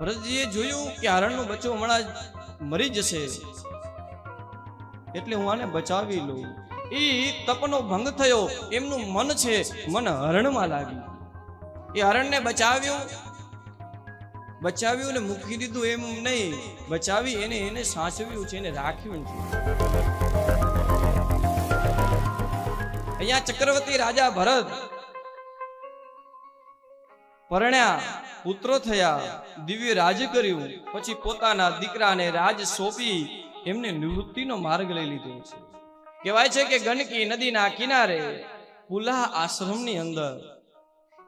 ભરતજીએ જોયું કે હરણનું બચ્ચું હમણાં મરી જશે. એટલે હું આને બચાવી લઉં. એ તપનો ભંગ થયો. એમનું મન છે, મન હરણમાં લાગ્યું. એ હરણને બચાવ્યું. બચાવ્યું ને મૂકી દીધું એમ નહીં. બચાવી એને એને સાચવ્યું છે, એને રાખ્યું છે. અહીંયા ચક્રવર્તી રાજા ભરત પરણ્યા, પુત્રો થયા, દિવ્ય રાજ કર્યું. પછી પોતાના દીકરાને રાજ સોંપી એમને નિવૃત્તિનો માર્ગ લઈ લીધો છે. કહેવાય છે કે ગંડકી નદીના કિનારે પુલા આશ્રમની અંદર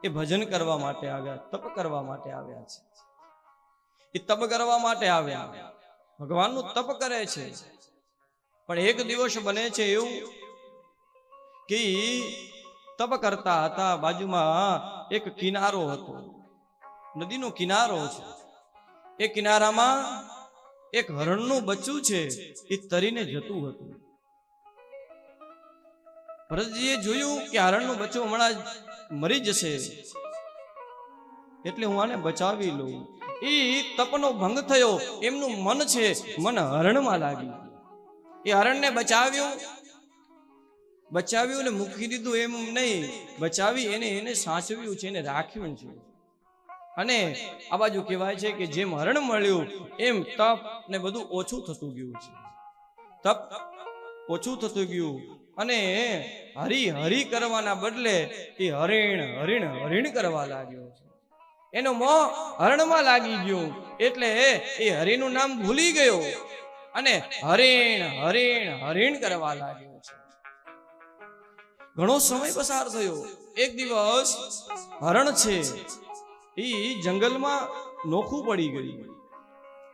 એ ભજન કરવા માટે આવ્યા, તપ કરવા માટે આવ્યા છે. એ તપ કરવા માટે આવ્યા. ભગવાનનું તપ કરે છે. પણ એક દિવસ બને છે એવું કે તપ કરતા હતા બાજુમાં એક કિનારો હતો. નદીનો કિનારો છે. એ કિનારામાં એક હરણનું બચ્ચું છે, એ તરીને જતું હતું. ભરતજીએ જોયું કે હરણનું બચ્ચું હમણાં મરી જશે. એટલે હું આને બચાવી લઉં. એ તપનો ભંગ થયો. એમનું મન છે, મન હરણમાં લાગ્યું. એ હરણને બચાવ્યું. બચાવ્યું ને મૂકી દીધું એમ નહીં. બચાવી એને એને સાચવ્યું છે, એને રાખ્યું છે. અને આ બાજુ કહેવાય છે કે જેમ હરણ મળ્યું, એમ તપ ને બધું ઓછું થતું ગયું છે. તપ ઓછું થતું ગયું અને હરી હરી કરવાના બદલે એ હરિણ હરિણ હરિણ કરવા લાગ્યો છે. એનો મોહ હરણમાં લાગી ગયું એટલે એ હરિનું નામ ભૂલી ગયો અને હરિણ હરિણ હરિણ કરવા લાગ્યો છે. ઘણો સમય પસાર થયો. એક દિવસ હરણ છે. એ જંગલમાં નોખું પડી ગયું.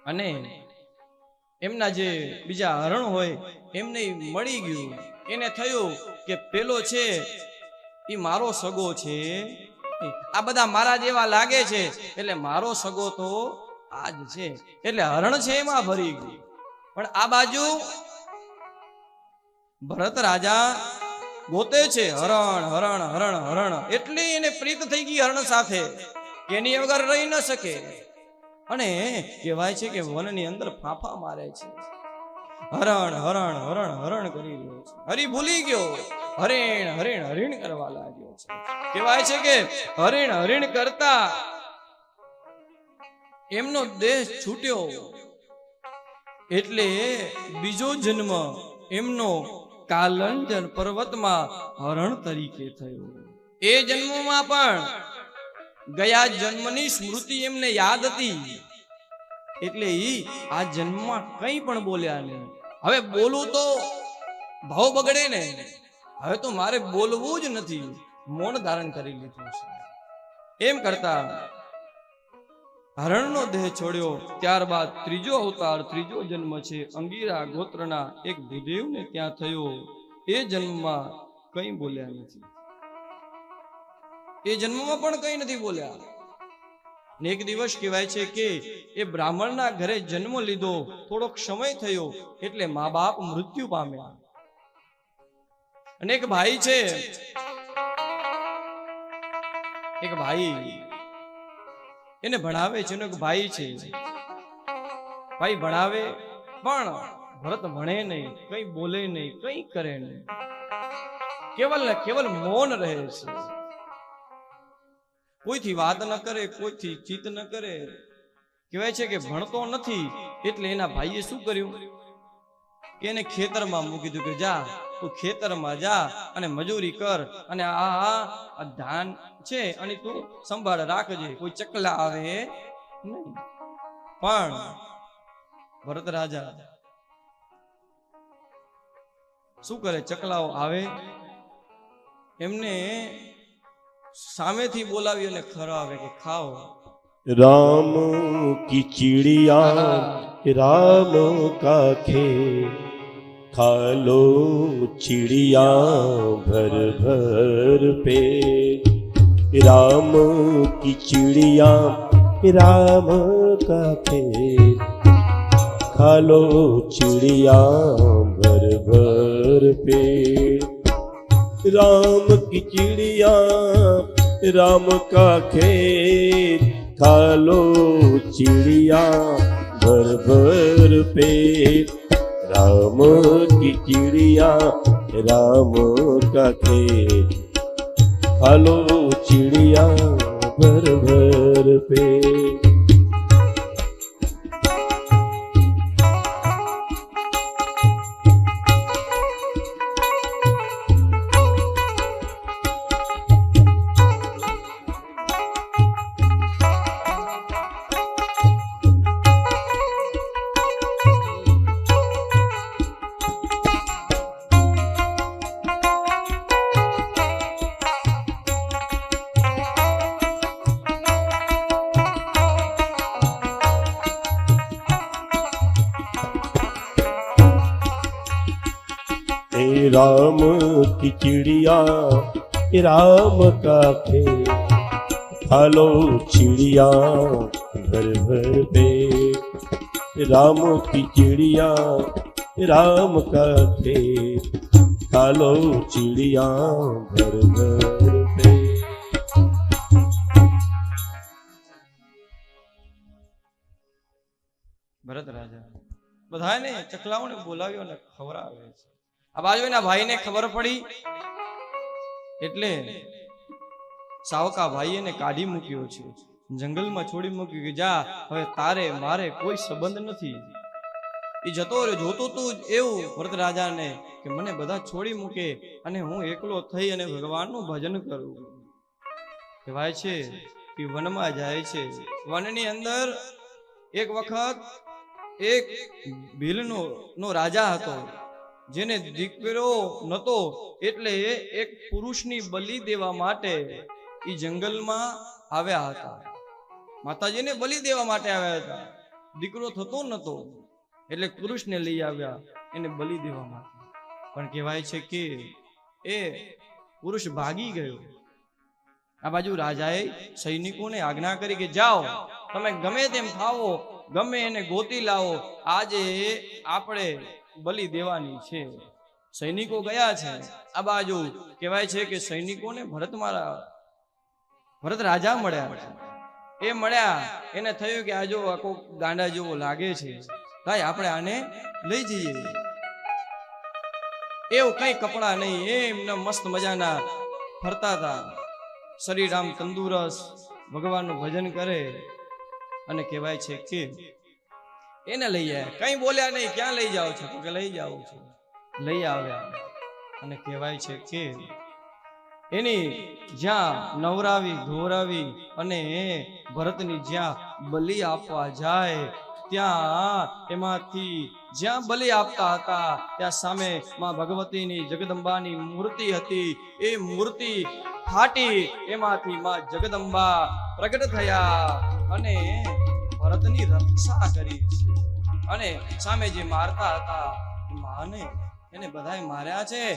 અને એમના જે બીજા હરણ હોય, એમને મળી ગયું. એને થયું કે પેલો છે એ મારો સગો છે. આ બધા મારા જેવા લાગે છે, એટલે મારો સગો તો આજ છે. એટલે હરણ છે એમાં ભરી ગયું. પણ આ બાજુ ભરત રાજા ગોતે છે, હરણ હરણ હરણ હરણ. એટલી એને પ્રીત થઈ ગઈ હરણ સાથે એની વગર રહી ન શકે. અને કહેવાય છે કે વનની અંદર ફાંફા મારે છે. હરણ હરણ હરણ હરણ કરી રહ્યો છે. હરી ભૂલી ગયો. હરિણ હરિણ હરિણ કરવા લાગ્યો છે. કહેવાય છે કે હરિણ હરિણ કરતા એમનો દેહ છૂટ્યો. એટલે બીજો જન્મ એમનો કાલંજન પર્વતમાં હરણ તરીકે થયો. એ જન્મમાં પણ ગયા જન્મની સ્મૃતિ એમને યાદ હતી. એટલે ઈ આ જન્મમાં કંઈ પણ બોલ્યા નહીં હવે બોલું તો ભાવ બગડે ને. હવે તો મારે બોલવું જ નથી. મૌન ધારણ કરી લીધું છે. એમ કરતા હરણનો દેહ છોડ્યો. ત્યારબાદ ત્રીજો અવતાર, ત્રીજો જન્મ છે. અંગીરા ગોત્રના એક ભૂદેવને ત્યાં થયો. એ જન્મમાં કંઈ બોલ્યા નથી. એ જન્મમાં પણ કંઈ નથી બોલ્યા. ને એક દિવસ કહેવાય છે કે એ બ્રાહ્મણના ઘરે જન્મ લીધો. થોડોક સમય થયો એટલે મા બાપ મૃત્યુ પામ્યા. અને એક ભાઈ છે. એક ભાઈ એને ભણાવે છે ભાઈ છે. ભાઈ ભણાવે, પણ ભરત ભણે નહીં, કઈ બોલે નહીં, કઈ કરે નહીં. કેવલ ને કેવલ મૌન રહે છે. કોઈથી વાત ન કરે, કોઈથી ચિત ન કરે. કહેવાય છે કે ભણતો નથી, એટલે એના ભાઈએ શું કર્યું? કે એને ખેતરમાં મૂકી દીધું કે જા તું ખેતરમાં જા અને મજૂરી કર અને આ ધાન છે અને તું સંભાળ રાખજે. કોઈ ચકલા આવે નહીં. પણ ભરત રાજા શું કરે? ચકલાઓ આવે. એમને સામેથી બોલાવી અને ખરાવે કે ખાઓ. રામ કી ચીડિયા, રામ કા ખેત ખાલો ચિડિયા ભર ભર પે રામ કી ચિડિયા રામ કા ખેત ખાલો ચિડિયા ભર ભર પે રામ કી ચિડિયા રામ કા ખાલો ચિડિયા ભર ભર પેટ राम की चिड़िया ए राम का खेत खालो चिड़िया भर भर पेट राम की चिड़िया राम का खेत खालो चिड़िया भर भर पेट ભરત રાજા બધાને ચકલાઓને બોલાવ્યો ને ખવડાવે છે આ બાજુ ભાઈને ખબર પડી? એટલે સાવકા ભાઈ એને કાઢી મૂક્યો છે. જંગલમાં છોડી મૂક્યું કે, જા, હવે તારે મારે કોઈ સંબંધ નથી. એ જતો રહ્યો, જોતો તું એવું ભરત રાજાને કે, મને બધા છોડી મૂકે અને હું એકલો થઈ અને ભગવાનનું ભજન કરું. કહેવાય છે કે, વનમાં જાય છે. વનની અંદર એક વખત એક ભીલનો, નો રાજા હતો. જેને દીકરો નતો એટલે એક પુરુષની બલિ દેવા માટે એ જંગલમાં આવ્યા હતા. માતાજીને બલિ દેવા માટે આવ્યા હતા. દીકરો થતો નતો એટલે પુરુષને લઈ આવ્યા, એને બલિ દેવા માટે. પણ કહેવાય છે કે એ પુરુષ ભાગી ગયો. આ બાજુ રાજાએ સૈનિકોને આજ્ઞા કરી કે જાઓ, તમે ગમે તેમ થાવો ગમે એને ગોતી લાવો, આજે આપણે બલિ દેવાની છે. સૈનિકો ગયા છે. આ બાજુ કહેવાય છે કે સૈનિકોને ભરત મારા ભરત રાજા મળ્યા. એ મળ્યા, એને થયું કે આ જો આખો ગાંડા જેવો લાગે છે. ભાઈ આપણે આને લઈ જઈએ. એવું કઈ કપડા નહીં એમને મસ્ત મજાના ફરતા હતા. શરીર આમ તંદુરસ્ત, ભગવાનનું ભજન કરે. અને કહેવાય છે કે એને લઈ આવ્યા કઈ બોલ્યા નહીં, ક્યાં લઈ જાઓ છો? કે લઈ જાઉં છું? લઈ આવ્યા. અને કહેવાય છે કે એની જ્યાં નવરાવી, ધોરાવી અને ભરતની જ્યાં બલિ આપવા જાય, ત્યાં એમાંથી જ્યાં બલિ આપતા હતા, ત્યાં સામે માં ભગવતીની જગદંબાની મૂર્તિ હતી. એ મૂર્તિ ફાટી એમાંથી માં જગદંબા પ્રગટ થયા અને ભરતની રક્ષા કરી છે. અને સામે જે મારતા હતા. માને એને બધાએ માર્યા છે.